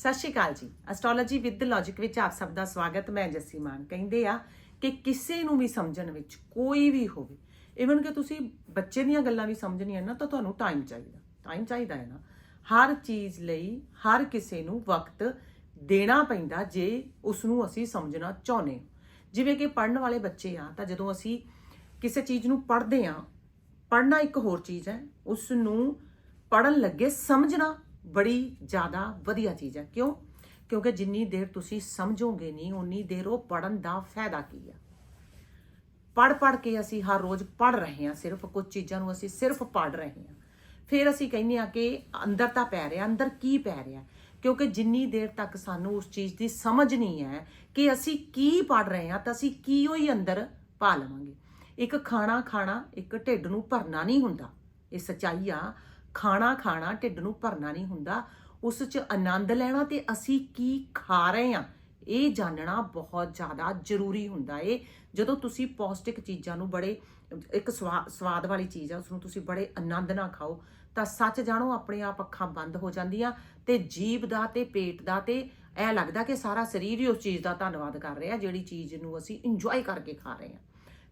ਸਤਿ ਸ਼੍ਰੀ ਅਕਾਲ ਜੀ। Astrology with logic ਵਿੱਚ ਆਪ ਸਭ ਦਾ ਸਵਾਗਤ, ਮੈਂ ਜੱਸੀ ਮਾਨ। ਕਹਿੰਦੇ ਆ ਕਿ ਕਿਸੇ ਨੂੰ ਵੀ ਸਮਝਣ ਵਿੱਚ ਕੋਈ ਵੀ ਹੋਵੇ ਇਵਨ ਕਿ ਤੁਸੀਂ ਬੱਚੇ ਦੀਆਂ ਗੱਲਾਂ ਵੀ ਸਮਝਣੀਆਂ ਨਾ, ਤਾਂ ਤੁਹਾਨੂੰ ਟਾਈਮ ਚਾਹੀਦਾ। ਟਾਈਮ ਚਾਹੀਦਾ ਹੈ ਨਾ। ਹਰ ਚੀਜ਼ ਲਈ, ਹਰ ਕਿਸੇ ਨੂੰ ਵਕਤ ਦੇਣਾ ਪੈਂਦਾ ਜੇ ਉਸ ਨੂੰ ਅਸੀਂ ਸਮਝਣਾ ਚਾਹੁੰਦੇ ਜਿਵੇਂ ਕਿ ਪੜਨ ਵਾਲੇ ਬੱਚੇ ਆ, ਤਾਂ ਜਦੋਂ ਅਸੀਂ ਕਿਸੇ ਚੀਜ਼ ਨੂੰ ਪੜ੍ਹਦੇ ਆ ਪੜ੍ਹਨਾ ਇੱਕ ਹੋਰ ਚੀਜ਼ ਹੈ ਉਸ ਨੂੰ ਪੜਨ ਲੱਗੇ ਸਮਝਣਾ ਬੜੀ ਜ਼ਿਆਦਾ ਵਧੀਆ ਚੀਜ਼ ਹੈ। ਕਿਉਂ? ਕਿਉਂਕਿ ਜਿੰਨੀ ਦੇਰ ਤੁਸੀਂ ਸਮਝੋਗੇ ਨਹੀਂ ਉਨੀ ਦੇਰ ਉਹ ਪੜਨ ਦਾ ਫਾਇਦਾ ਕੀ ਹੈ ਪੜ ਪੜ ਕੇ ਅਸੀਂ ਹਰ ਰੋਜ਼ ਪੜ ਰਹੇ ਹਾਂ, ਸਿਰਫ ਕੁਝ ਚੀਜ਼ਾਂ ਨੂੰ ਅਸੀਂ ਸਿਰਫ ਪੜ ਰਹੇ ਹਾਂ। ਫਿਰ ਅਸੀਂ ਕਹਿੰਦੇ ਆ ਕਿ ਅੰਦਰ ਤਾਂ ਪੈ ਰਿਹਾ, ਅੰਦਰ ਕੀ ਪੈ ਰਿਹਾ? ਕਿਉਂਕਿ ਜਿੰਨੀ ਦੇਰ ਤੱਕ ਸਾਨੂੰ ਉਸ ਚੀਜ਼ ਦੀ ਸਮਝ ਨਹੀਂ ਹੈ ਕਿ ਅਸੀਂ ਕੀ ਪੜ ਰਹੇ ਹਾਂ, ਤਾਂ ਅਸੀਂ ਕੀ ਹੋਈ ਅੰਦਰ ਪਾ ਲਵਾਂਗੇ। ਇੱਕ ਖਾਣਾ ਖਾਣਾ ਇੱਕ ਢਿੱਡ ਨੂੰ ਭਰਨਾ ਨਹੀਂ ਹੁੰਦਾ। ਇਹ ਸਚਾਈ ਆ। ਖਾਣਾ ਖਾਣਾ ਢਿੱਡ ਨੂੰ ਭਰਨਾ ਨਹੀਂ ਹੁੰਦਾ, ਉਸ 'ਚ ਆਨੰਦ ਲੈਣਾ ਤੇ ਅਸੀਂ ਕੀ ਖਾ ਰਹੇ ਹਾਂ, ਇਹ ਜਾਣਨਾ ਬਹੁਤ ਜ਼ਿਆਦਾ ਜ਼ਰੂਰੀ ਹੁੰਦਾ ਏ। ਜਦੋਂ ਤੁਸੀਂ ਪੌਸ਼ਟਿਕ ਚੀਜ਼ਾਂ ਨੂੰ ਬੜੇ, ਇੱਕ ਸਵਾ- ਸਵਾਦ ਵਾਲੀ ਚੀਜ਼ ਆ, ਉਸ ਨੂੰ ਤੁਸੀਂ ਬੜੇ ਆਨੰਦ ਨਾਲ ਖਾਓ, ਤਾਂ ਸੱਚ ਜਾਣੋ ਆਪਣੇ ਆਪ ਅੱਖਾਂ ਬੰਦ ਹੋ ਜਾਂਦੀਆਂ ਤੇ ਜੀਭ ਦਾ ਤੇ ਪੇਟ ਦਾ ਤੇ ਇਹ ਲੱਗਦਾ ਕਿ ਸਾਰਾ ਸਰੀਰ ਹੀ ਉਸ ਚੀਜ਼ ਦਾ ਧੰਨਵਾਦ ਕਰ ਰਿਹਾ, ਜਿਹੜੀ ਚੀਜ਼ ਨੂੰ ਅਸੀਂ ਇੰਜੋਏ ਕਰਕੇ ਖਾ ਰਹੇ ਹਾਂ।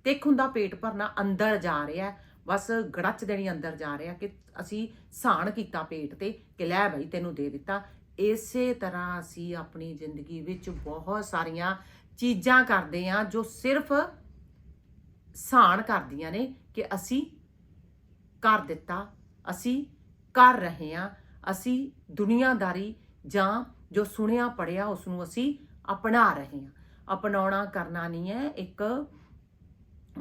ਤੇ ਇੱਕ ਹੁੰਦਾ ਪੇਟ ਭਰਨਾ, ਅੰਦਰ ਜਾ ਰਿਹਾ ਬਸ ਗੜਚ ਦੇਣੀ ਅੰਦਰ ਜਾ ਰਿਹਾ ਕਿ ਅਸੀਂ ਸਾਣ ਕੀਤਾ ਪੇਟ ਤੇ ਕਿ ਲੈ ਭਾਈ ਤੈਨੂੰ ਦੇ ਦਿੱਤਾ। ਇਸੇ ਤਰ੍ਹਾਂ ਅਸੀਂ ਆਪਣੀ ਜ਼ਿੰਦਗੀ ਵਿੱਚ ਬਹੁਤ ਸਾਰੀਆਂ ਚੀਜ਼ਾਂ ਕਰਦੇ ਆ ਜੋ ਸਿਰਫ ਸਾਣ ਕਰਦੀਆਂ ਨੇ ਕਿ ਅਸੀਂ ਕਰ ਦਿੱਤਾ, ਅਸੀਂ ਕਰ ਰਹੇ ਹਾਂ, ਅਸੀਂ ਦੁਨੀਆਦਾਰੀ ਜਾਂ ਜੋ ਸੁਣਿਆ ਪੜਿਆ ਉਸ ਨੂੰ ਅਸੀਂ ਅਪਣਾ ਰਹੇ ਹਾਂ। ਅਪਣਾਉਣਾ ਕਰਨਾ ਨਹੀਂ ਹੈ, ਇੱਕ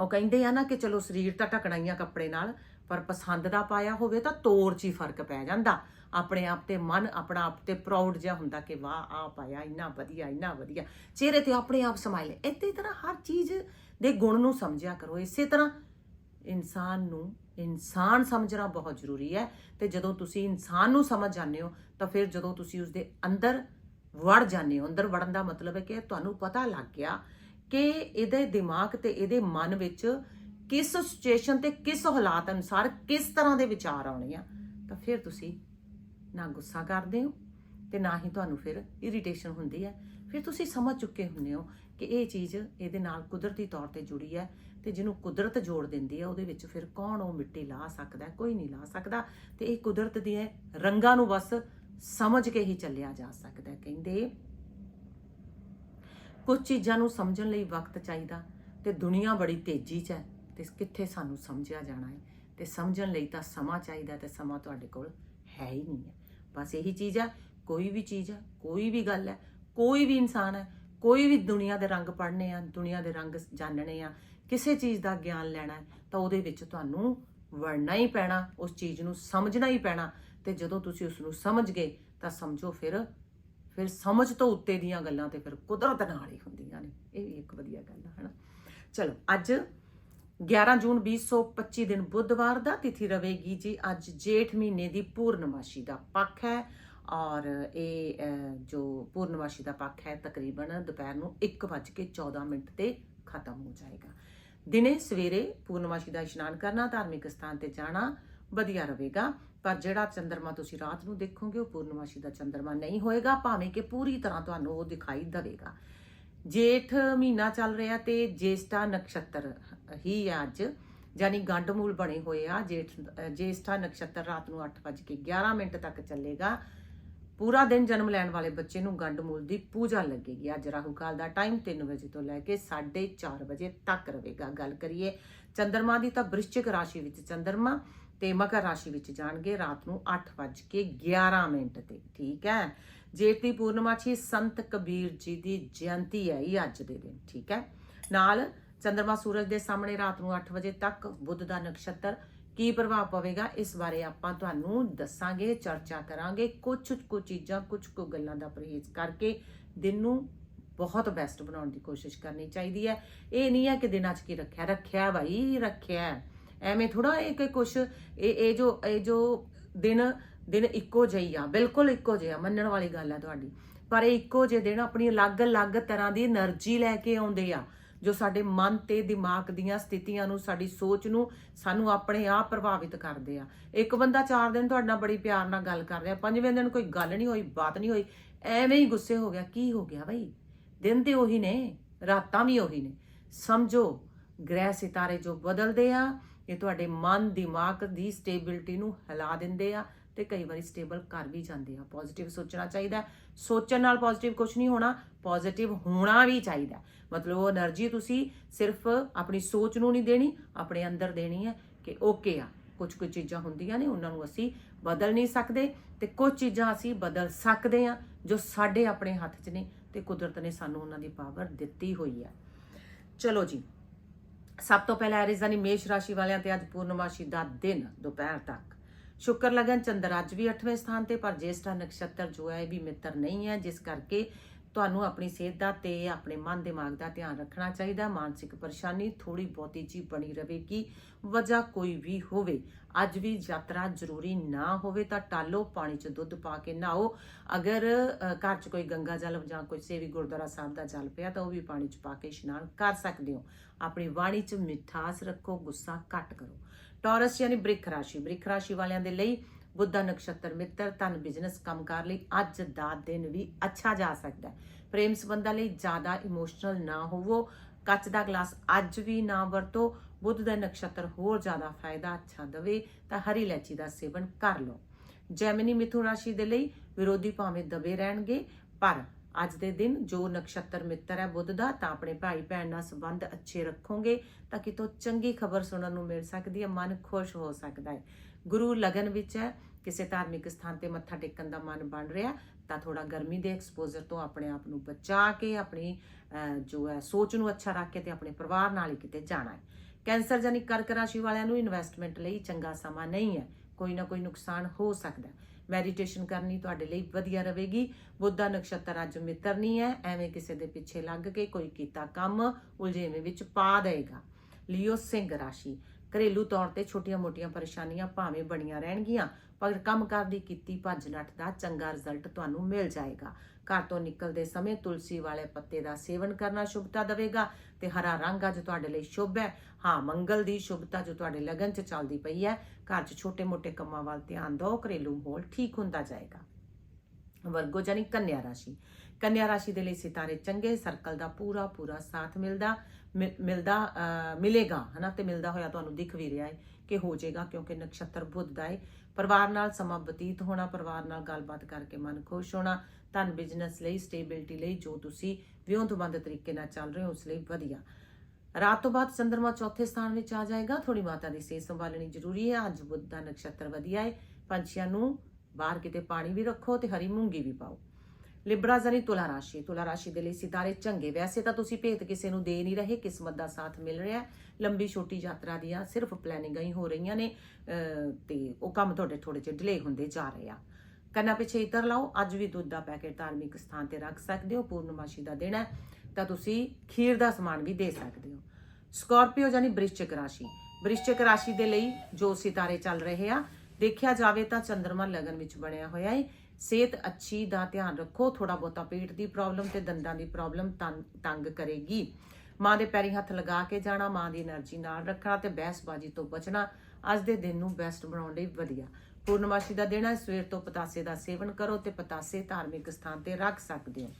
ਉਹ ਕਹਿੰਦੇ ਆ ਨਾ ਕਿ ਚਲੋ ਸਰੀਰ ਤਾਂ ਢਕਣਾ ਹੀ ਆ ਕੱਪੜੇ ਨਾਲ, ਪਰ ਪਸੰਦ ਦਾ ਪਾਇਆ ਹੋਵੇ ਤਾਂ ਤੋਰ 'ਚ ਹੀ ਫ਼ਰਕ ਪੈ ਜਾਂਦਾ। ਆਪਣੇ ਆਪ ਤੇ ਮਨ, ਆਪਣਾ ਆਪ ਤੇ ਪ੍ਰਾਊਡ ਜਿਹਾ ਹੁੰਦਾ ਕਿ ਵਾਹ ਆ ਪਾਇਆ, ਇੰਨਾ ਵਧੀਆ ਇੰਨਾ ਵਧੀਆ। ਚਿਹਰੇ ਤੇ ਆਪਣੇ ਆਪ ਸਮਾਈਲ ਇਸੇ ਤਰ੍ਹਾਂ ਹਰ ਚੀਜ਼ ਦੇ ਗੁਣ ਨੂੰ ਸਮਝਿਆ ਕਰੋ। ਇਸੇ ਤਰ੍ਹਾਂ ਇਨਸਾਨ ਨੂੰ ਇਨਸਾਨ ਸਮਝਣਾ ਬਹੁਤ ਜ਼ਰੂਰੀ ਹੈ। ਤੇ ਜਦੋਂ ਤੁਸੀਂ ਇਨਸਾਨ ਨੂੰ ਸਮਝ ਜਾਂਦੇ ਹੋ, ਤਾਂ ਫਿਰ ਜਦੋਂ ਤੁਸੀਂ ਉਸਦੇ ਅੰਦਰ ਵੜ ਜਾਂਦੇ ਹੋ, ਅੰਦਰ ਵੜਨ ਦਾ ਮਤਲਬ ਹੈ ਕਿ ਤੁਹਾਨੂੰ ਪਤਾ ਲੱਗ ਗਿਆ ਕਿ ਇਹਦੇ ਦਿਮਾਗ ਤੇ ਇਹਦੇ ਮਨ ਵਿੱਚ ਕਿਸ ਸਿਚੁਏਸ਼ਨ ਤੇ ਕਿਸ ਹਾਲਾਤ ਅਨੁਸਾਰ ਕਿਸ ਤਰ੍ਹਾਂ ਦੇ ਵਿਚਾਰ ਆਉਣੇ ਆ, ਤਾਂ ਫਿਰ ਤੁਸੀਂ ਨਾ ਗੁੱਸਾ ਕਰਦੇ ਹੋ ਤੇ ਨਾ ਹੀ ਤੁਹਾਨੂੰ ਫਿਰ ਇਰੀਟੇਸ਼ਨ ਹੁੰਦੀ ਹੈ। ਫਿਰ ਤੁਸੀਂ ਸਮਝ ਚੁੱਕੇ ਹੁੰਦੇ ਹੋ ਕਿ ਇਹ ਚੀਜ਼ ਇਹਦੇ ਨਾਲ ਕੁਦਰਤੀ ਤੌਰ ਤੇ ਜੁੜੀ ਹੈ ਤੇ ਜਿਹਨੂੰ ਕੁਦਰਤ ਜੋੜ ਦਿੰਦੀ ਹੈ, ਉਹਦੇ ਵਿੱਚ ਫਿਰ ਕੌਣ ਉਹ ਮਿੱਟੀ ਲਾ ਸਕਦਾ ਕੋਈ ਨਹੀਂ ਲਾ ਸਕਦਾ ਤੇ ਇਹ ਕੁਦਰਤ ਦੀਆਂ ਰੰਗਾਂ ਨੂੰ ਬਸ ਸਮਝ ਕੇ ਹੀ ਚੱਲਿਆ ਜਾ ਸਕਦਾ ਕਹਿੰਦੇ ਕੁਝ ਚੀਜ਼ਾਂ ਨੂੰ ਸਮਝਣ ਲਈ ਵਕਤ ਚਾਹੀਦਾ ਤੇ ਦੁਨੀਆ ਬੜੀ ਤੇਜ਼ੀ 'ਚ ਹੈ ਤੇ ਕਿੱਥੇ ਸਾਨੂੰ ਸਮਝਿਆ ਜਾਣਾ ਹੈ ਤੇ ਸਮਝਣ ਲਈ ਤਾਂ ਸਮਾਂ ਚਾਹੀਦਾ ਤੇ ਸਮਾਂ ਤੁਹਾਡੇ ਕੋਲ ਹੈ ਹੀ ਨਹੀਂ ਹੈ। ਬਸ ਇਹੀ ਚੀਜ਼ ਹੈ ਕੋਈ ਵੀ ਚੀਜ਼ ਹੈ ਕੋਈ ਵੀ ਗੱਲ ਹੈ ਕੋਈ ਵੀ ਇਨਸਾਨ ਹੈ ਕੋਈ ਵੀ ਦੁਨੀਆ ਦੇ ਰੰਗ ਪੜ੍ਹਨੇ ਆ, ਦੁਨੀਆ ਦੇ ਰੰਗ ਜਾਣਨੇ ਆ, ਕਿਸੇ ਚੀਜ਼ ਦਾ ਗਿਆਨ ਲੈਣਾ ਤਾਂ ਉਹਦੇ ਵਿੱਚ ਤੁਹਾਨੂੰ ਵੜਨਾ ਹੀ ਪੈਣਾ, ਉਸ ਚੀਜ਼ ਨੂੰ ਸਮਝਣਾ ਹੀ ਪੈਣਾ ਤੇ ਜਦੋਂ ਤੁਸੀਂ ਉਸ ਨੂੰ ਸਮਝ ਗਏ ਤਾਂ ਸਮਝੋ ਫਿਰ ਫਿਰ ਸਮਝ ਤੋਂ ਉੱਤੇ ਦੀਆਂ ਗੱਲਾਂ ਤੇ ਫਿਰ ਕੁਦਰਤ ਨਾਲ ਹੀ ਹੁੰਦੀਆਂ ਨੇ। ਇਹ ਵੀ ਇੱਕ ਵਧੀਆ ਗੱਲ ਹੈ ਹਨਾ? ਚਲੋ, ਅੱਜ 11 ਜੂਨ 2025 ਦਿਨ ਬੁੱਧਵਾਰ ਦਾ ਤਿਥੀ ਰਵੇਗੀ ਜੀ। ਅੱਜ ਜੇਠ ਮਹੀਨੇ ਦੀ ਪੂਰਨਮਾਸ਼ੀ ਦਾ ਪੱਖ ਹੈ ਔਰ ਇਹ ਜੋ ਪੂਰਨਮਾਸ਼ੀ ਦਾ ਪੱਖ ਹੈ, ਤਕਰੀਬਨ ਦੁਪਹਿਰ ਨੂੰ 1:14 ਮਿੰਟ ਤੇ ਖਤਮ ਹੋ ਜਾਏਗਾ। ਦਿਨੇ ਸਵੇਰੇ ਪੂਰਨਮਾਸ਼ੀ ਦਾ ਇਸ਼ਨਾਨ ਕਰਨਾ, ਧਾਰਮਿਕ ਸਥਾਨ ਤੇ ਜਾਣਾ ਵਧੀਆ ਰਹੇਗਾ। ਪਰ ਜਿਹੜਾ ਚੰਦਰਮਾ ਤੁਸੀਂ ਰਾਤ ਨੂੰ ਦੇਖੋਗੇ ਉਹ ਪੂਰਨਮਾਸ਼ੀ ਦਾ ਚੰਦਰਮਾ ਨਹੀਂ ਹੋਏਗਾ ਭਾਵੇਂ ਕਿ ਪੂਰੀ ਤਰ੍ਹਾਂ ਤੁਹਾਨੂੰ ਉਹ ਦਿਖਾਈ ਦੇਵੇਗਾ। ਜੇਠ ਮਹੀਨਾ ਚੱਲ ਰਿਹਾ ਤੇ ਜੇਸ਼ਟਾ ਨਕਸ਼ਤਰ ਹੀ ਹੈ ਅੱਜ। ਯਾਨੀ ਗੰਡਮੂਲ ਬਣੇ ਹੋਏ ਆ। ਜੇਠ ਅ, ਜੇਸ਼ਟਾ ਨਕਸ਼ਤਰ ਰਾਤ ਨੂੰ 8:11 ਮਿੰਟ ਤੱਕ ਚੱਲੇਗਾ। ਪੂਰਾ ਦਿਨ ਜਨਮ ਲੈਣ ਵਾਲੇ ਬੱਚੇ ਨੂੰ ਗੰਡਮੂਲ ਦੀ ਪੂਜਾ ਲੱਗੇਗੀ। ਅੱਜ ਰਾਹੂ ਕਾਲ ਦਾ ਟਾਈਮ 3 ਵਜੇ ਤੋਂ ਲੈ ਕੇ 4:30 ਵਜੇ ਤੱਕ ਰਹੇਗਾ। ਗੱਲ ਕਰੀਏ ਚੰਦਰਮਾ ਦੀ ਤਾਂ ਵ੍ਰਿਸ਼ਚਿਕ ਰਾਸ਼ੀ ਵਿੱਚ ਚੰਦਰਮਾ। ਤੇ ਮਕਰ ਰਾਸ਼ੀ ਵਿੱਚ ਜਾਣਗੇ ਰਾਤ ਨੂੰ 8:11 ਮਿੰਟ ਤੇ, ਠੀਕ ਹੈ? ਜੇਠ ਦੀ ਪੂਰਨਮਾਸ਼ੀ ਸੰਤ ਕਬੀਰ ਜੀ ਦੀ ਜਯੰਤੀ ਹੈ ਇਹ ਅੱਜ ਦੇ ਦਿਨ, ਠੀਕ ਹੈ? ਨਾਲ ਚੰਦਰਮਾ ਸੂਰਜ ਦੇ ਸਾਹਮਣੇ ਰਾਤ ਨੂੰ 8 ਵਜੇ ਤੱਕ ਬੁੱਧ ਦਾ ਨਕਸ਼ਤਰ ਕੀ ਪ੍ਰਭਾਵ ਪਵੇਗਾ? ਇਸ ਬਾਰੇ ਆਪਾਂ ਤੁਹਾਨੂੰ ਦੱਸਾਂਗੇ, ਚਰਚਾ ਕਰਾਂਗੇ ਕੁਝ ਕੁ ਚੀਜ਼ਾਂ ਕੁਝ ਕੁ ਗੱਲਾਂ ਦਾ ਪਰਹੇਜ਼ ਕਰਕੇ ਦਿਨ ਨੂੰ ਬਹੁਤ ਬੈਸਟ ਬਣਾਉਣ ਦੀ ਕੋਸ਼ਿਸ਼ ਕਰਨੀ ਚਾਹੀਦੀ ਹੈ। ਇਹ ਨਹੀਂ ਹੈ ਕਿ ਦਿਨਾਂ 'ਚ ਕੀ ਰੱਖਿਆ ਰੱਖਿਆ ਭਾਈ ਰੱਖਿਆ। ਐਵੇਂ ਥੋੜਾ ਇਹ ਕਿ ਕੁਛ ਇਹ ਇਹ ਜੋ ਇਹ ਜੋ ਦਿਨ ਦਿਨ ਇੱਕੋ ਜਿਹੀ ਆ, ਬਿਲਕੁਲ ਇੱਕੋ ਜਿਹਾ ਮੰਨਣ ਵਾਲੀ ਗੱਲ ਆ ਤੁਹਾਡੀ। ਪਰ ਇਹ ਇੱਕੋ ਜਿਹੇ ਦਿਨ ਆਪਣੀ ਅਲੱਗ-ਅਲੱਗ ਤਰ੍ਹਾਂ ਦੀ એનર્ਜੀ ਲੈ ਕੇ ਆਉਂਦੇ ਆ, ਜੋ ਸਾਡੇ ਮਨ ਤੇ ਦਿਮਾਗ ਦੀਆਂ ਸਥਿਤੀਆਂ ਨੂੰ, ਸਾਡੀ ਸੋਚ ਨੂੰ ਸਾਨੂੰ ਆਪਣੇ ਆਪ ਪ੍ਰਭਾਵਿਤ ਕਰਦੇ ਆ। ਇੱਕ ਬੰਦਾ ਚਾਰ ਦਿਨ ਤੁਹਾਡੇ ਨਾਲ ਬੜੀ ਪਿਆਰ ਨਾਲ ਗੱਲ ਕਰ ਰਿਹਾ, ਪੰਜਵੇਂ ਦਿਨ ਕੋਈ ਗੱਲ ਨਹੀਂ ਹੋਈ, ਬਾਤ ਨਹੀਂ ਹੋਈ, ਐਵੇਂ ਹੀ ਗੁੱਸੇ ਹੋ ਗਿਆ, ਕੀ ਹੋ ਗਿਆ ਭਾਈ ਦਿਨ ਤੇ ਉਹੀ ਨੇ, ਰਾਤਾਂ ਵੀ ਉਹੀ ਨੇ। ਸਮਝੋ, ਗ੍ਰਹਿ ਸਿਤਾਰੇ ਜੋ ਬਦਲਦੇ ਆ ਇਹ ਤੁਹਾਡੇ ਮਨ, ਦਿਮਾਗ ਦੀ ਸਟੇਬਿਲਟੀ ਨੂੰ ਹਿਲਾ ਦਿੰਦੇ ਆ ਤੇ ਕਈ ਵਾਰੀ ਸਟੇਬਲ ਕਰ ਵੀ ਜਾਂਦੇ ਆ। ਪੋਜ਼ਿਟਿਵ ਸੋਚਣਾ ਚਾਹੀਦਾ ਸੋਚਣ ਨਾਲ ਪੋਜ਼ਿਟਿਵ ਕੁਝ ਨਹੀਂ ਹੋਣਾ ਪੋਜ਼ਿਟਿਵ ਹੋਣਾ ਵੀ ਚਾਹੀਦਾ ਮਤਲਬ ਉਹ એનર્ਜੀ ਤੁਸੀਂ ਸਿਰਫ ਆਪਣੀ ਸੋਚ ਨੂੰ ਨਹੀਂ ਦੇਣੀ, ਆਪਣੇ ਅੰਦਰ ਦੇਣੀ ਹੈ ਕਿ ਓਕੇ ਆ ਕੁਝ ਕੁ ਚੀਜ਼ਾਂ ਹੁੰਦੀਆਂ ਨੇ, ਉਹਨਾਂ ਨੂੰ ਅਸੀਂ ਬਦਲ ਨਹੀਂ ਸਕਦੇ ਤੇ ਕੁਝ ਚੀਜ਼ਾਂ ਅਸੀਂ ਬਦਲ ਸਕਦੇ ਆ ਜੋ ਸਾਡੇ ਆਪਣੇ ਹੱਥ 'ਚ ਨੇ ਤੇ ਕੁਦਰਤ ਨੇ ਸਾਨੂੰ ਉਹਨਾਂ ਦੀ ਪਾਵਰ ਦਿੱਤੀ ਹੋਈ ਆ ਚਲੋ ਜੀ ਸਭ ਤੋਂ ਪਹਿਲਾਂ ਐਰੀਜ਼ਨੀ ਮੇਸ਼ ਰਾਸ਼ੀ ਵਾਲਿਆਂ ਤੇ ਅੱਜ ਪੂਰਨਮਾਸ਼ੀ ਦਾ ਦਿਨ, ਦੁਪਹਿਰ ਤੱਕ। ਸ਼ੁਕਰ ਲਗਨ ਚੰਦਰ ਅੱਜ ਵੀ 8ਵੇਂ ਸਥਾਨ ਤੇ, ਪਰ ਜੇਸ਼ਟਾ ਨਕਸ਼ਤਰ ਜੋ ਹੈ ਇਹ ਵੀ ਮਿੱਤਰ ਨਹੀਂ ਹੈ, ਜਿਸ ਕਰਕੇ ਤੁਹਾਨੂੰ ਆਪਣੀ ਸਿਹਤ ਦਾ ਤੇ ਆਪਣੇ ਮਨ ਦਿਮਾਗ ਦਾ ਧਿਆਨ ਰੱਖਣਾ ਚਾਹੀਦਾ। ਮਾਨਸਿਕ ਪਰੇਸ਼ਾਨੀ ਥੋੜੀ ਬਹੁਤੀ ਜੀ ਬਣੀ ਰਹੇਗੀ, ਵਜ੍ਹਾ ਕੋਈ ਵੀ ਹੋਵੇ। ਅੱਜ ਵੀ ਯਾਤਰਾ ਜ਼ਰੂਰੀ ਨਾ ਹੋਵੇ ਤਾਂ ਟਾਲੋ ਪਾਣੀ 'ਚ ਦੁੱਧ ਪਾ ਕੇ ਨਹਾਓ। ਅਗਰ ਘਰ 'ਚ ਕੋਈ ਗੰਗਾ ਜਲ ਜਾਂ ਕੋਈ ਸੇਵੀ ਗੁਰਦੁਆਰਾ ਸਾਹਿਬ ਦਾ ਜਲ ਪਿਆ ਤਾਂ ਉਹ ਵੀ ਪਾਣੀ 'ਚ ਪਾ ਕੇ ਇਸ਼ਨਾਨ ਕਰ ਸਕਦੇ ਹੋ। ਆਪਣੀ ਬਾਣੀ 'ਚ ਮਿਠਾਸ ਰੱਖੋ, ਗੁੱਸਾ ਘੱਟ ਕਰੋ। ਟੌਰਸ ਯਾਨੀ ਬ੍ਰਿਖ ਰਾਸ਼ੀ ਬ੍ਰਿਖ ਰਾਸ਼ੀ ਵਾਲਿਆਂ ਦੇ ਲਈ ਬੁੱਧ ਦਾ ਨਕਸ਼ਤਰ ਮਿੱਤਰ, ਧਨ ਬਿਜ਼ਨਸ ਕੰਮਕਾਰ ਲਈ ਅੱਜ ਦਾ ਦਿਨ ਵੀ ਅੱਛਾ ਜਾ ਸਕਦਾ ਹੈ। ਪ੍ਰੇਮ ਸੰਬੰਧਾਂ ਲਈ ਜ਼ਿਆਦਾ ਇਮੋਸ਼ਨਲ ਨਾ ਹੋਵੋ। ਕੱਚ ਦਾ ਗਲਾਸ ਅੱਜ ਵੀ ਨਾ ਵਰਤੋ। ਬੁੱਧ ਦਾ ਨਕਸ਼ਤਰ ਹੋਰ ਜ਼ਿਆਦਾ ਫਾਇਦਾ ਅੱਛਾ ਦੇਵੇ ਤਾਂ ਹਰੀ ਇਲਾਇਚੀ ਦਾ ਸੇਵਨ ਕਰ ਲਓ। ਜੈਮਨੀ ਮਿਥੁਨ ਰਾਸ਼ੀ ਦੇ ਲਈ ਵਿਰੋਧੀ ਭਾਵੇਂ ਦਬੇ ਰਹਿਣਗੇ, ਪਰ ਅੱਜ ਦੇ ਦਿਨ ਜੋ ਨਕਸ਼ਤਰ ਮਿੱਤਰ ਹੈ ਬੁੱਧ ਦਾ, ਤਾਂ ਆਪਣੇ ਭਾਈ ਭੈਣ ਨਾਲ ਸੰਬੰਧ ਅੱਛੇ ਰੱਖੋਗੇ ਤਾਂ ਕਿਤੋਂ ਚੰਗੀ ਖਬਰ ਸੁਣਨ ਨੂੰ ਮਿਲ ਸਕਦੀ ਹੈ, ਮਨ ਖੁਸ਼ ਹੋ ਸਕਦਾ ਹੈ। ਗੁਰੂ ਲਗਨ ਵਿੱਚ ਹੈ, ਕਿਸੇ ਧਾਰਮਿਕ ਸਥਾਨ ਤੇ ਮੱਥਾ ਟੇਕਣ ਦਾ ਮਨ ਬਣ ਰਿਹਾ, ਤਾਂ ਥੋੜਾ ਗਰਮੀ ਦੇ ਐਕਸਪੋਜ਼ਰ ਤੋਂ ਆਪਣੇ ਆਪ ਨੂੰ ਬਚਾ ਕੇ, ਆਪਣੀ ਜੋ ਹੈ, ਸੋਚ ਨੂੰ ਅੱਛਾ ਰੱਖ ਕੇ ਤੇ ਆਪਣੇ ਪਰਿਵਾਰ ਨਾਲ ਹੀ ਕਿਤੇ ਜਾਣਾ ਹੈ। ਕੈਂਸਰ ਜਾਨੀ ਕਰਕ ਰਾਸ਼ੀ ਵਾਲਿਆਂ ਨੂੰ ਇਨਵੈਸਟਮੈਂਟ ਲਈ ਚੰਗਾ ਸਮਾਂ ਨਹੀਂ ਹੈ। ਕੋਈ ਨਾ ਕੋਈ ਨੁਕਸਾਨ ਹੋ ਸਕਦਾ ਹੈ। ਮੈਡੀਟੇਸ਼ਨ ਕਰਨੀ ਤੁਹਾਡੇ ਲਈ ਵਧੀਆ ਰਹੇਗੀ। ਬੁੱਧਾ ਨਕਸ਼ਤਰ ਅੱਜ ਮਿੱਤਰ ਨਹੀਂ ਹੈ। ਐਵੇਂ ਕਿਸੇ ਦੇ ਪਿੱਛੇ ਲੱਗ ਕੇ ਕੋਈ ਕੀਤਾ ਕੰਮ, ਉਲਝੇਵੇਂ ਵਿੱਚ ਪਾ ਦੇਗਾ। ਲਿਓ ਸਿੰਘ ਰਾਸ਼ੀ। ਘਰੇਲੂ ਤੌਰ ਤੇ ਛੋਟੀਆਂ-ਮੋਟੀਆਂ ਪਰੇਸ਼ਾਨੀਆਂ ਭਾਵੇਂ ਬਣੀਆਂ ਰਹਿਣਗੀਆਂ, ਪਰ ਕੰਮਕਾਰ ਦੀ ਕੀਤੀ ਭੱਜ ਨੱਠ ਦਾ ਚੰਗਾ ਰਿਜ਼ਲਟ ਤੁਹਾਨੂੰ ਮਿਲ ਜਾਏਗਾ। ਘਰ ਤੋਂ ਨਿਕਲਦੇ ਸਮੇਂ ਤੁਲਸੀ ਵਾਲੇ ਪੱਤੇ ਦਾ ਸੇਵਨ ਕਰਨਾ ਸ਼ੁਭਤਾ ਦੇਵੇਗਾ ਤੇ ਹਰਾ ਰੰਗ ਅੱਜ ਤੁਹਾਡੇ ਲਈ ਸ਼ੁਭ ਹੈ। ਹਾਂ, ਮੰਗਲ ਦੀ ਸ਼ੁਭਤਾ ਜੋ ਤੁਹਾਡੇ ਲਗਨ 'ਚ ਚੱਲਦੀ ਪਈ ਹੈ, ਘਰ 'ਚ ਛੋਟੇ-ਮੋਟੇ ਕੰਮਾਂ ਵੱਲ ਧਿਆਨ ਦਿਓ, ਘਰੇਲੂ ਮਾਹੌਲ ਠੀਕ ਹੁੰਦਾ ਜਾਏਗਾ। ਵਰਗੋ ਜਾਨੀ ਕੰਨਿਆ ਰਾਸ਼ੀ। ਕੰਨਿਆ ਰਾਸ਼ੀ ਦੇ ਲਈ ਸਿਤਾਰੇ ਚੰਗੇ ਸਰਕਲ ਦਾ ਪੂਰਾ ਪੂਰਾ ਸਾਥ ਮਿਲਦਾ। ਮਿਲਦਾ ਅਹ, ਮਿਲੇਗਾ ਹਨਾ? ਤੇ ਮਿਲਦਾ ਹੋਇਆ ਤੁਹਾਨੂੰ ਦਿਖ ਵੀ ਰਿਹਾ ਹੈ ਕਿ ਹੋ ਜਾਏਗਾ ਕਿਉਂਕਿ ਨਕਸ਼ਤਰ ਬੁੱਧ ਦਾ ਹੈ ਪਰਿਵਾਰ ਨਾਲ ਸਮਾਂ ਬਤੀਤ ਹੋਣਾ ਪਰਿਵਾਰ ਨਾਲ ਗੱਲਬਾਤ ਕਰਕੇ ਮਨ ਖੁਸ਼ ਹੋਣਾ ਧਨ ਬਿਜ਼ਨਸ ਲਈ ਸਟੇਬਿਲਿਟੀ ਲਈ ਜੋ ਤੁਸੀਂ ਵਿਉਂਤਬੰਦ ਤਰੀਕੇ ਨਾਲ ਚੱਲ ਰਹੇ ਹੋ ਉਸ ਲਈ ਵਧੀਆ। ਰਾਤ ਤੋਂ ਬਾਅਦ ਚੰਦਰਮਾ ਚੌਥੇ ਸਥਾਨ ਵਿੱਚ ਆ ਜਾਏਗਾ। ਥੋੜੀ ਮਾਤਾ ਦੀ ਸਿਹਤ ਸੰਭਾਲਣੀ ਜ਼ਰੂਰੀ ਹੈ। ਅੱਜ ਬੁੱਧ ਦਾ ਨਕਸ਼ਤਰ ਵਧੀਆ ਹੈ ਪੰਛੀਆਂ ਨੂੰ ਬਾਹਰ ਕਿਤੇ ਪਾਣੀ ਵੀ ਰੱਖੋ ਤੇ ਹਰੀ ਮੂੰਗੀ ਵੀ ਪਾਓ। ਲਿਬਰਾ ਜ਼ਨੀ ਤੁਲਾ ਰਾਸ਼ੀ ਤੁਲਾ ਰਾਸ਼ੀ ਦੇ ਲਈ ਸਿਤਾਰੇ ਚੰਗੇ ਵੈਸੇ ਤਾਂ ਤੁਸੀਂ ਭੇਤ ਕਿਸੇ ਨੂੰ ਦੇ ਨਹੀਂ ਰਹੇ ਕਿਸਮਤ ਦਾ ਸਾਥ ਮਿਲ ਰਿਹਾ ਲੰਬੀ ਛੋਟੀ ਯਾਤਰਾ ਦੀਆਂ ਸਿਰਫ ਪਲੈਨਿੰਗਾਂ ਹੀ ਹੋ ਰਹੀਆਂ ਨੇ ਅਹ, ਤੇ ਉਹ ਕੰਮ ਤੁਹਾਡੇ ਥੋੜੇ ਜਿਹੇ ਡਿਲੇ ਹੁੰਦੇ ਜਾ ਰਹੇ ਆ ਕੰਨਾਂ ਪਿੱਛੇ ਇਤਰ ਲਾਓ ਅੱਜ ਵੀ ਦੁੱਧ ਦਾ ਪੈਕੇਟ ਧਾਰਮਿਕ ਸਥਾਨ ਤੇ ਰੱਖ ਸਕਦੇ ਹੋ ਪੂਰਨਮਾਸ਼ੀ ਦਾ ਦਿਨ ਹੈ ਤਾਂ ਤੁਸੀਂ ਖੀਰ ਦਾ ਸਮਾਨ ਵੀ ਦੇ ਸਕਦੇ ਹੋ ਸਕਾਰਪੀਓ ਜਾਨੀ ਬ੍ਰਿਸ਼ਚਿਕ ਰਾਸ਼ੀ ਬ੍ਰਿਸ਼ਚਿਕ ਰਾਸ਼ੀ ਦੇ ਲਈ ਜੋ ਸਿਤਾਰੇ ਚੱਲ ਰਹੇ ਆ ਦੇਖਿਆ ਜਾਵੇ ਤਾਂ ਚੰਦਰਮਾ ਲਗਨ ਵਿੱਚ ਬਣਿਆ ਹੋਇਆ ਹੈ ਸਿਹਤ ਅੱਛੀ ਦਾ ਧਿਆਨ ਰੱਖੋ ਥੋੜਾ ਬਹੁਤਾ ਪੇਟ ਦੀ ਪ੍ਰੋਬਲਮ ਤੇ ਦੰਦਾਂ ਦੀ ਪ੍ਰੋਬਲਮ ਤੰਗ ਕਰੇਗੀ। ਮਾਂ ਦੇ ਪੈਰੀ ਹੱਥ ਲਗਾ ਕੇ ਜਾਣਾ, ਮਾਂ ਦੀ એનર્ਜੀ ਨਾਲ ਰੱਖਣਾ ਤੇ ਬਹਿਸਬਾਜ਼ੀ ਤੋਂ ਬਚਣਾ, ਅੱਜ ਦੇ ਦਿਨ ਨੂੰ ਬੈਸਟ ਬਣਾਉਣ ਲਈ ਵਧੀਆ। ਪੂਰਨਮਾਸ਼ੀ ਦਾ ਦਿਨ ਹੈ, ਸਵੇਰ ਤੋਂ ਪਤਾਸੇ ਦਾ ਸੇਵਨ ਕਰੋ ਤੇ ਪਤਾਸੇ ਧਾਰਮਿਕ ਸਥਾਨ ਤੇ ਰੱਖ ਸਕਦੇ ਹੋ।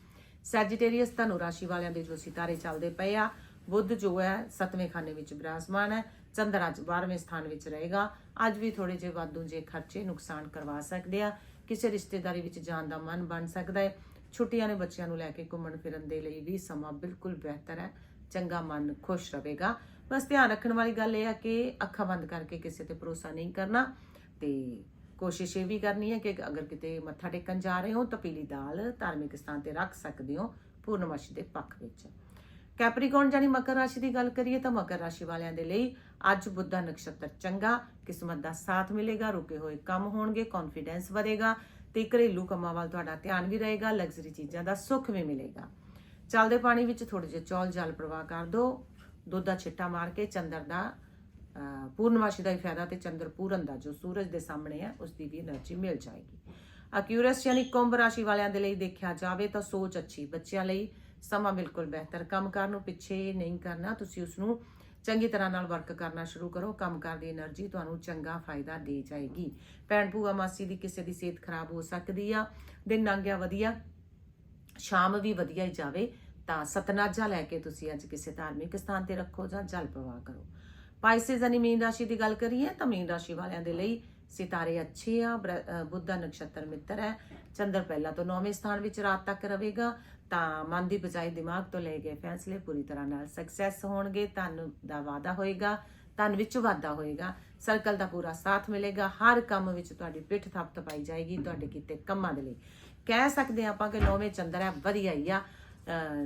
ਸੈਜੀਟੇਰੀਅਸ ਧਨੂ ਰਾਸ਼ੀ ਵਾਲਿਆਂ ਦੇ ਜੋ ਸਿਤਾਰੇ ਚੱਲਦੇ ਪਏ ਆ, ਬੁੱਧ ਜੋ ਹੈ 7ਵੇਂ ਖਾਨੇ ਵਿੱਚ ਬਿਰਾਜਮਾਨ ਹੈ, ਚੰਦਰ ਅੱਜ 12ਵੇਂ ਸਥਾਨ ਵਿੱਚ ਰਹੇਗਾ। ਅੱਜ ਵੀ ਥੋੜੇ ਜਿਹੇ ਵਾਧੂ ਜੇ ਖਰਚੇ ਨੁਕਸਾਨ ਕਰਵਾ ਸਕਦੇ ਆ। ਕਿਸੇ ਰਿਸ਼ਤੇਦਾਰੀ ਵਿੱਚ ਜਾਣ ਦਾ ਮਨ ਬਣ ਸਕਦਾ ਹੈ। ਛੁੱਟੀਆਂ ਨੇ ਬੱਚਿਆਂ ਨੂੰ ਲੈ ਕੇ ਘੁੰਮਣ ਫਿਰਨ ਦੇ ਲਈ ਵੀ ਸਮਾਂ ਬਿਲਕੁਲ ਬਿਹਤਰ ਹੈ। ਚੰਗਾ ਮਨ ਖੁਸ਼ ਰਹੇਗਾ। ਬਸ ਧਿਆਨ ਰੱਖਣ ਵਾਲੀ ਗੱਲ ਇਹ ਹੈ ਕਿ ਅੱਖਾਂ ਬੰਦ ਕਰਕੇ ਕਿਸੇ ਤੇ ਭਰੋਸਾ ਨਹੀਂ ਕਰਨਾ ਤੇ ਕੋਸ਼ਿਸ਼ ਇਹ ਵੀ ਕਰਨੀ ਹੈ ਕਿ ਅਗਰ ਕਿਤੇ ਮੱਥਾ ਟੇਕਣ ਜਾ ਰਹੇ ਹੋ ਤਾਂ ਪੀਲੀ ਦਾਲ ਧਾਰਮਿਕ ਸਥਾਨ ਤੇ ਰੱਖ ਸਕਦੇ ਹੋ ਪੂਰਨਮਾਸ਼ੀ ਦੇ ਪੱਖ ਵਿੱਚ। ਕੈਪਰੀਕੌਨ ਜਾਨੀ ਮਕਰ ਰਾਸ਼ੀ ਦੀ ਗੱਲ ਕਰੀਏ ਤਾਂ ਮਕਰ ਰਾਸ਼ੀ ਵਾਲਿਆਂ ਦੇ ਲਈ ਅੱਜ ਬੁੱਧਾ ਨਕਸ਼ਤਰ ਚੰਗਾ ਕਿਸਮਤ ਦਾ ਸਾਥ ਮਿਲੇਗਾ, ਰੁਕੇ ਹੋਏ ਕੰਮ ਹੋਣਗੇ ਕੌਨਫੀਡੈਂਸ ਵਧੇਗਾ ਤੇ ਘਰੇਲੂ ਕੰਮਾਂ ਵੱਲ ਤੁਹਾਡਾ ਧਿਆਨ ਵੀ ਰਹੇਗਾ ਲਗਜ਼ਰੀ ਚੀਜ਼ਾਂ ਦਾ ਸੁੱਖ ਵੀ ਮਿਲੇਗਾ। ਚੱਲਦੇ ਪਾਣੀ ਵਿੱਚ ਥੋੜੇ ਜਿਹਾ ਚੌਲ ਜਲ ਪ੍ਰਵਾਹ ਕਰ ਦਿਓ ਦੁੱਧ ਦਾ ਛਿੱਟਾ ਮਾਰ ਕੇ ਚੰਦਰ ਦਾ ਪੂਰਨਮਾਸ਼ੀ ਦਾ ਹੀ ਫਾਇਦਾ ਤੇ ਚੰਦਰ ਪੂਰਨ ਦਾ ਜੋ ਸੂਰਜ ਦੇ ਸਾਹਮਣੇ ਹੈ ਉਸ ਦੀ ਵੀ એનર્ਜੀ ਮਿਲ ਜਾਏਗੀ। ਅਕਿਊਰਸ ਯਾਨੀ ਕੁੰਭ ਰਾਸ਼ੀ ਵਾਲਿਆਂ ਦੇ ਲਈ ਦੇਖਿਆ ਜਾਵੇ ਤਾਂ ਸੋਚ ਅੱਛੀ, ਬੱਚਿਆਂ ਲਈ ਸਮਾਂ ਬਿਲਕੁਲ ਬਿਹਤਰ ਕੰਮ ਕਰਨ ਨੂੰ, ਪਿੱਛੇ ਨਹੀਂ ਕਰਨਾ, ਤੁਸੀਂ ਉਸ ਨੂੰ ਚੰਗੀ ਤਰ੍ਹਾਂ ਨਾਲ ਵਰਕ ਕਰਨਾ ਸ਼ੁਰੂ ਕਰੋ, ਕੰਮ ਕਰਨ ਦੀ એનર્ਜੀ ਤੁਹਾਨੂੰ ਚੰਗਾ ਫਾਇਦਾ ਦੇ ਜਾਏਗੀ। ਭੈਣ ਭੂਆ ਮਾਸੀ ਦੀ ਕਿਸੇ ਦੀ ਸਿਹਤ ਖਰਾਬ ਹੋ ਸਕਦੀ ਆ, ਦਿਨ ਲੰਘਿਆ ਵਧੀਆ, ਸ਼ਾਮ ਵੀ ਵਧੀਆ ਹੀ ਜਾਵੇ, ਤਾਂ ਸਤਨਾਜਾ ਲੈ ਕੇ ਤੁਸੀਂ ਅੱਜ ਕਿਸੇ ਧਾਰਮਿਕ ਸਥਾਨ ਤੇ ਰੱਖੋ ਜਾਂ ਜਲ ਪ੍ਰਵਾਹ ਕਰੋ। ਪਾਈਸਿਸ ਅਨੀ ਮੀਨ ਰਾਸ਼ੀ ਦੀ ਗੱਲ ਕਰੀਏ ਤਾਂ ਮੀਨ ਰਾਸ਼ੀ ਵਾਲਿਆਂ ਦੇ ਲਈ ਸਿਤਾਰੇ ਅੱਛੇ ਆ ਬ੍ਰ- ਅ, ਦਾ ਨਕਸ਼ਤਰ ਮਿੱਤਰ ਹੈ। ਚੰਦਰ ਪਹਿਲਾਂ ਤੋਂ ਨੌਵੇਂ ਸਥਾਨ ਵਿੱਚ ਰਾਤ ਤੱਕ ਰਹੇਗਾ ਤਾਂ ਮਨ ਦੀ ਬਜਾਏ ਦਿਮਾਗ ਤੋਂ ਲਏ ਗਏ ਫੈਸਲੇ ਪੂਰੀ ਤਰ੍ਹਾਂ ਨਾਲ ਸਕਸੈਸ ਹੋਣਗੇ। ਧਨ ਦਾ ਵਾਅਦਾ ਹੋਏਗਾ ਧਨ ਵਿੱਚ ਵਾਧਾ ਹੋਏਗਾ ਸਰਕਲ ਦਾ ਪੂਰਾ ਸਾਥ ਮਿਲੇਗਾ। ਹਰ ਕੰਮ ਵਿੱਚ ਤੁਹਾਡੀ ਪਿੱਠ ਥਾਪ ਪਾਈ ਜਾਏਗੀ ਤੁਹਾਡੇ ਕੀਤੇ ਕੰਮਾਂ ਦੇ ਲਈ। ਕਹਿ ਸਕਦੇ ਹਾਂ ਆਪਾਂ ਕਿ ਨੌਵੇਂ ਚੰਦਰ ਹੈ ਵਧੀਆ ਹੀ ਆ।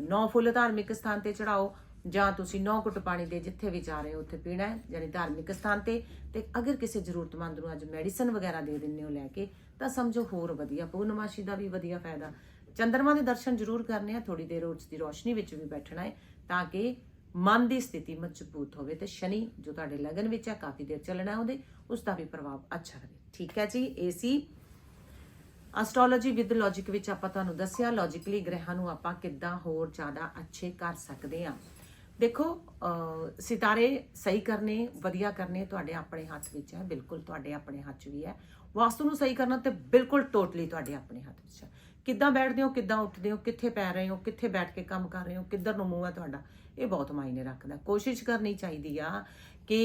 ਨੌ ਫੁੱਲ ਧਾਰਮਿਕ ਸਥਾਨ ਤੇ ਚੜਾਓ ਜਾਂ ਤੁਸੀਂ ਨੌ ਘੁੱਟ ਪਾਣੀ ਦੇ ਜਿੱਥੇ ਵੀ ਜਾ ਰਹੇ ਹੋ, ਉੱਥੇ ਪੀਣਾ ਹੈ, ਯਾਨੀ ਧਾਰਮਿਕ ਸਥਾਨ ਤੇ। ਤੇ ਅਗਰ ਕਿਸੇ ਜ਼ਰੂਰਤਮੰਦ ਨੂੰ ਅੱਜ ਮੈਡੀਸਨ ਵਗੈਰਾ ਦੇ ਦਿੰਦੇ ਹੋ ਲੈ ਕੇ, ਤਾਂ ਸਮਝੋ ਹੋਰ ਵਧੀਆ, ਪੂਰਨਮਾਸ਼ੀ ਦਾ ਵੀ ਵਧੀਆ ਫਾਇਦਾ। ਚੰਦਰਮਾ ਦੇ ਦਰਸ਼ਨ ਜ਼ਰੂਰ ਕਰਨੇ ਆ ਥੋੜੀ ਦੇਰ ਉਸ ਦੀ ਰੋਸ਼ਨੀ ਵਿੱਚ ਵੀ ਬੈਠਣਾ ਹੈ, ਤਾਂ ਕਿ ਮਨ ਦੀ ਸਥਿਤੀ ਮਜ਼ਬੂਤ ਹੋਵੇ। ਤੇ ਸ਼ਨੀ, ਜੋ ਤੁਹਾਡੇ ਲਗਨ ਵਿੱਚ ਹੈ, ਕਾਫੀ ਦੇਰ ਚੱਲਣਾ ਉਹਦੇ, ਉਸ ਦਾ ਵੀ ਪ੍ਰਭਾਵ ਅੱਛਾ ਰਹੇ। ਠੀਕ ਹੈ ਜੀ ਏਸੀ ਐਸਟ੍ਰੋਲੋਜੀ ਵਿਦ ਲੌਜੀਕ ਵਿੱਚ ਆਪਾਂ ਤੁਹਾਨੂੰ ਦੱਸਿਆ। ਲੌਜੀਕਲੀ ਗ੍ਰਹਿਾਂ ਨੂੰ ਆਪਾਂ ਕਿੱਦਾਂ ਹੋਰ ਜ਼ਿਆਦਾ ਅੱਛੇ ਕਰ ਸਕਦੇ ਹਾਂ। ਦੇਖੋ ਸਿਤਾਰੇ ਸਹੀ ਕਰਨੇ, ਵਧੀਆ ਕਰਨੇ ਤੁਹਾਡੇ ਆਪਣੇ ਹੱਥ ਵਿੱਚ ਹੈ, ਬਿਲਕੁਲ ਤੁਹਾਡੇ ਆਪਣੇ ਹੱਥ 'ਚ ਵੀ ਹੈ। ਵਾਸਤੂ ਨੂੰ ਸਹੀ ਕਰਨਾ ਤੇ ਬਿਲਕੁਲ ਟੋਟਲੀ ਤੁਹਾਡੇ ਆਪਣੇ ਹੱਥ ਵਿੱਚ ਹੈ। ਕਿੱਦਾਂ ਬੈਠਦੇ ਹੋ, ਕਿੱਦਾਂ ਉੱਠਦੇ ਹੋ, ਕਿੱਥੇ ਪੈ ਰਹੇ ਹੋ, ਕਿੱਥੇ ਬੈਠ ਕੇ ਕੰਮ ਕਰ ਰਹੇ ਹੋ, ਕਿੱਧਰ ਨੂੰ ਮੂੰਹ ਹੈ ਤੁਹਾਡਾ, ਇਹ ਬਹੁਤ ਮਾਇਨੇ ਰੱਖਦਾ। ਕੋਸ਼ਿਸ਼ ਕਰਨੀ ਚਾਹੀਦੀ ਆ ਕਿ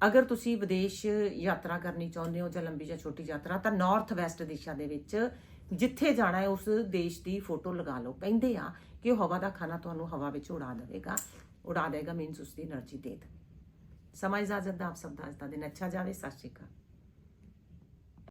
ਅਗਰ ਤੁਸੀਂ ਵਿਦੇਸ਼ ਯਾਤਰਾ ਕਰਨੀ ਚਾਹੁੰਦੇ ਹੋ ਜਾਂ ਲੰਬੀ ਜਾਂ ਛੋਟੀ ਯਾਤਰਾ, ਤਾਂ ਨਾਰਥ ਵੈਸਟ ਦਿਸ਼ਾ ਦੇ ਵਿੱਚ ਜਿੱਥੇ ਜਾਣਾ ਹੈ, ਉਸ ਦੇਸ਼ ਦੀ ਫੋਟੋ ਲਗਾ ਲਓ। ਕਹਿੰਦੇ ਆ ਕਿ ਹਵਾ ਦਾ ਖਾਣਾ ਤੁਹਾਨੂੰ ਹਵਾ ਵਿੱਚ ਉਡਾ ਦੇਵੇਗਾ। ਉਡਾ ਦੇਵੇਗਾ ਮੀਨਸ ਉਸ ਦੀ એનર્ਜੀ ਦੇ ਦੇ ਸਮਾਂ ਇਜਾਜ਼ਤ ਦਾ ਆਪ ਸਭ ਦਾ ਅੱਜ ਦਾ ਦਿਨ ਅੱਛਾ ਜਾਵੇ। ਸਤਿ ਸ਼੍ਰੀ ਅਕਾਲ।